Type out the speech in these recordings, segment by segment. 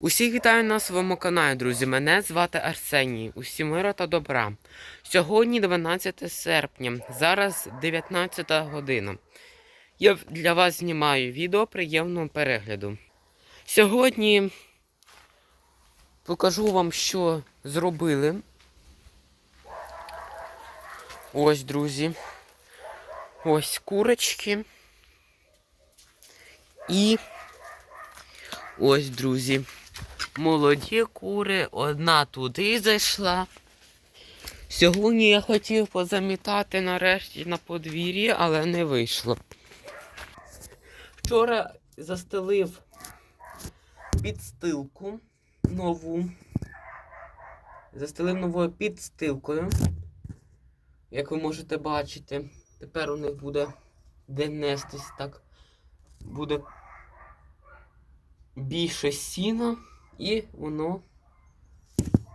Усіх вітаю на своєму каналі, друзі. Мене звати Арсеній. Усі мира та добра. Сьогодні 12 серпня, зараз 19 година. Я для вас знімаю відео приємного перегляду. Сьогодні покажу вам, що зробили. Ось, друзі. Ось курочки. І ось, друзі. Молоді кури, одна туди зайшла. Сьогодні я хотів позамітати нарешті на подвір'ї, але не вийшло. Вчора застелив підстилку нову. Застелив новою підстилкою. Як ви можете бачити, тепер у них буде де нестись так. Буде більше сіна і воно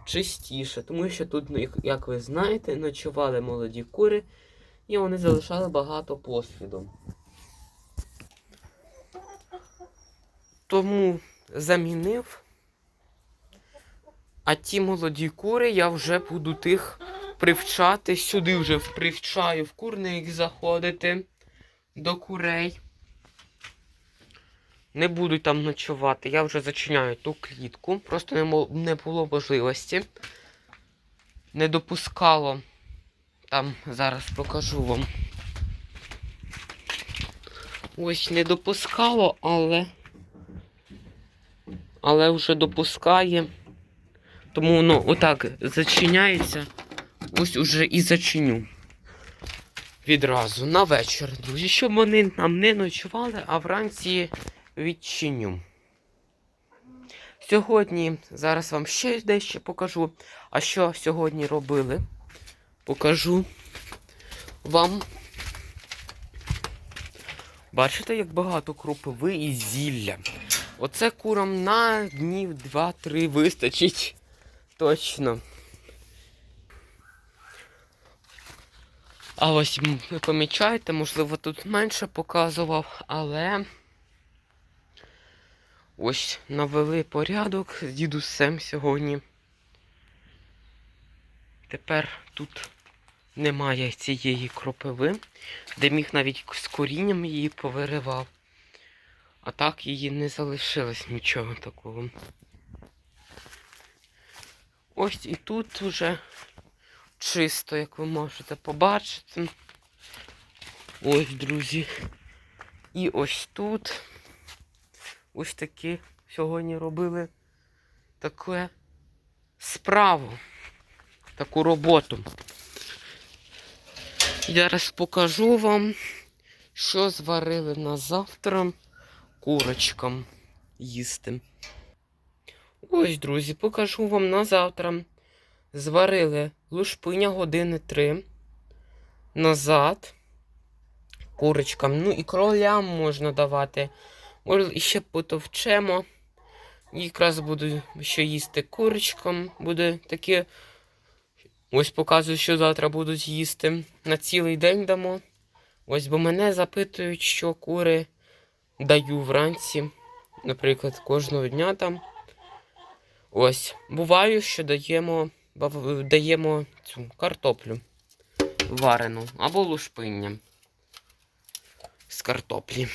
чистіше. Тому що тут, ну, як- ви знаєте, ночували молоді кури і вони залишали багато посвіду. Тому замінив. А ті молоді кури я вже буду тих привчати. Сюди вже привчаю в курник заходити до курей. Не будуть там ночувати. Я вже зачиняю ту клітку. Просто не, не було можливості. Не допускало. Там зараз покажу вам. Ось не допускало, але. Але вже допускає. Тому воно отак зачиняється. Ось уже і зачиню. Відразу на вечір, друзі, щоб вони нам не ночували, а вранці відчиню. Сьогодні зараз вам ще дещо покажу. А що сьогодні робили? Покажу вам. Бачите, як багато кропиви і зілля. Оце курам на днів 2-3 вистачить. Точно. А ось ви помічаєте, можливо, тут менше показував, але ось навели порядок з дідусем сьогодні. Тепер тут немає цієї кропиви, де міг навіть з корінням її повиривав. А так її не залишилось нічого такого. Ось і тут вже чисто, як ви можете побачити. Ось, друзі. І ось тут. Ось такі сьогодні робили таке справу, таку роботу. Я Зараз покажу вам, що зварили на завтра курочкам їсти. Ось, друзі, покажу вам на завтра. Зварили лушпиня години три назад. Курочкам. Ну і кролям можна давати. Може, ще потовчемо. Якраз буду ще їсти курочкам. Буде таке. Ось показую, що завтра будуть їсти. На цілий день дамо. Ось, бо мене запитують, що кури даю вранці. Наприклад, кожного дня там. Ось. Буває, що даємо, даємо цю картоплю варену або лушпиння з картоплі.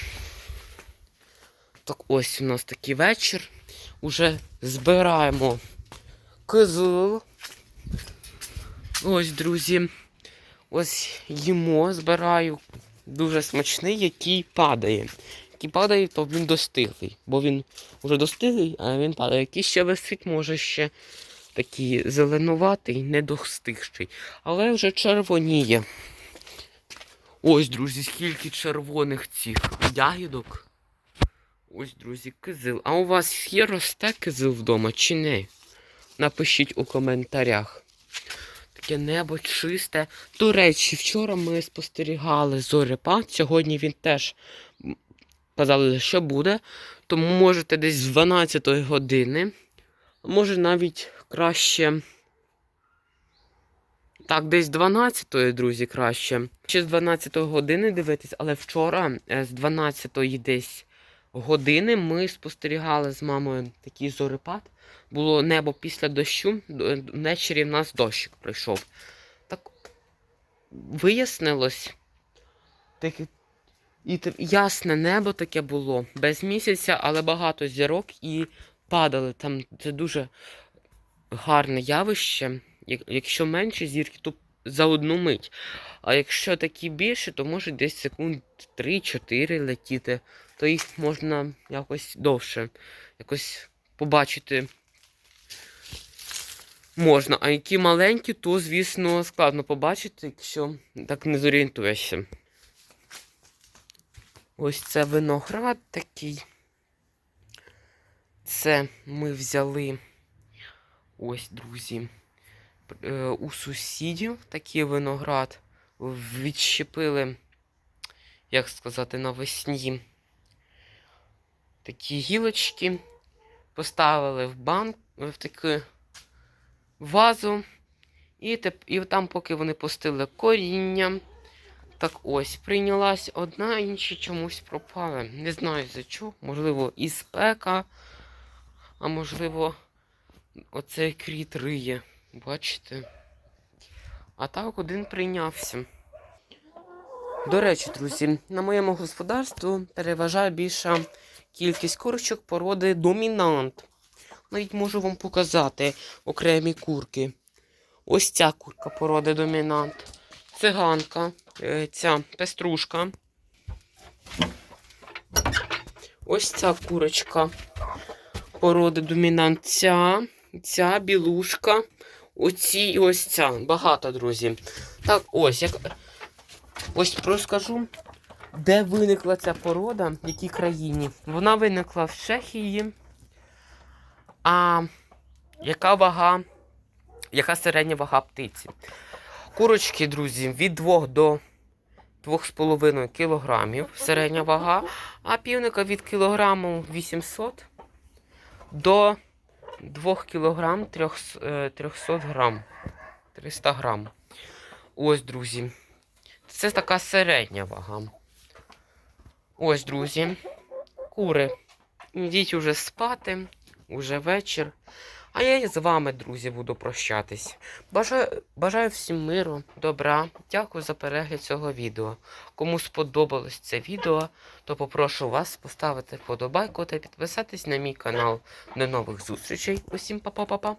Так ось у нас такий вечір. Уже збираємо кизил. Ось, друзі. Ось їмо, збираю. Дуже смачний, який падає. Який падає, то він достиглий. Бо він вже достиглий, а він падає. Який ще висить, може ще такий зеленуватий, недостигший. Але вже червоніє. Ось, друзі, скільки червоних цих ягідок. Ось, друзі, кизил. А у вас є росте кизил вдома чи не? Напишіть у коментарях. Таке небо чисте. До речі, вчора ми спостерігали зорепад. Сьогодні він теж казали, що буде. Тому можете десь з 12 години. Може навіть краще. Так, десь 12-ї, друзі, краще. Ще з 12 години дивитись, але вчора е, з 12-ї десь години ми спостерігали з мамою такий зорепад. Було небо після дощу, ввечері в нас дощик прийшов. Так вияснилось, таке, і ясне небо таке було, без місяця, але багато зірок і падали. Там це дуже гарне явище. Якщо менше зірки, то за одну мить. А якщо такі більше, то може десь секунд 3-4 летіти, то їх можна якось довше якось побачити. Можна, а які маленькі, то, звісно, складно побачити, якщо так не зорієнтуєшся. Ось це виноград такий. Це ми взяли ось, друзі, е, у сусідів такий виноград. Відщепили, як сказати, навесні такі гілочки, поставили в банк, в таку вазу. І, теп, і там, поки вони пустили коріння, так ось, прийнялась одна, інші чомусь пропали. Не знаю за чого. Можливо, і спека, а можливо, оцей кріт риє. Бачите? А так один прийнявся. До речі, друзі, на моєму господарству переважає більша кількість курочок породи домінант. Навіть можу вам показати окремі курки. Ось ця курка породи домінант. Циганка, е, ця пеструшка. Ось ця курочка породи домінант. Ця, ця білушка. Оці і ось ця. Багато, друзі. Так, ось, як. Ось розкажу, де виникла ця порода, в якій країні. Вона виникла в Чехії. А яка вага, яка середня вага птиці? Курочки, друзі, від 2 до 2,5 кілограмів середня вага, а півника від кілограму 800 до 2 кілограм 300, е, 300 грам. 300 грам. Ось, друзі. Це така середня вага. Ось, друзі. Кури. Йдіть уже спати, уже вечір. А я з вами, друзі, буду прощатись. Бажаю, бажаю всім миру, добра. Дякую за перегляд цього відео. Кому сподобалось це відео, то попрошу вас поставити вподобайку та підписатись на мій канал. До нових зустрічей. Усім па-па-па-па.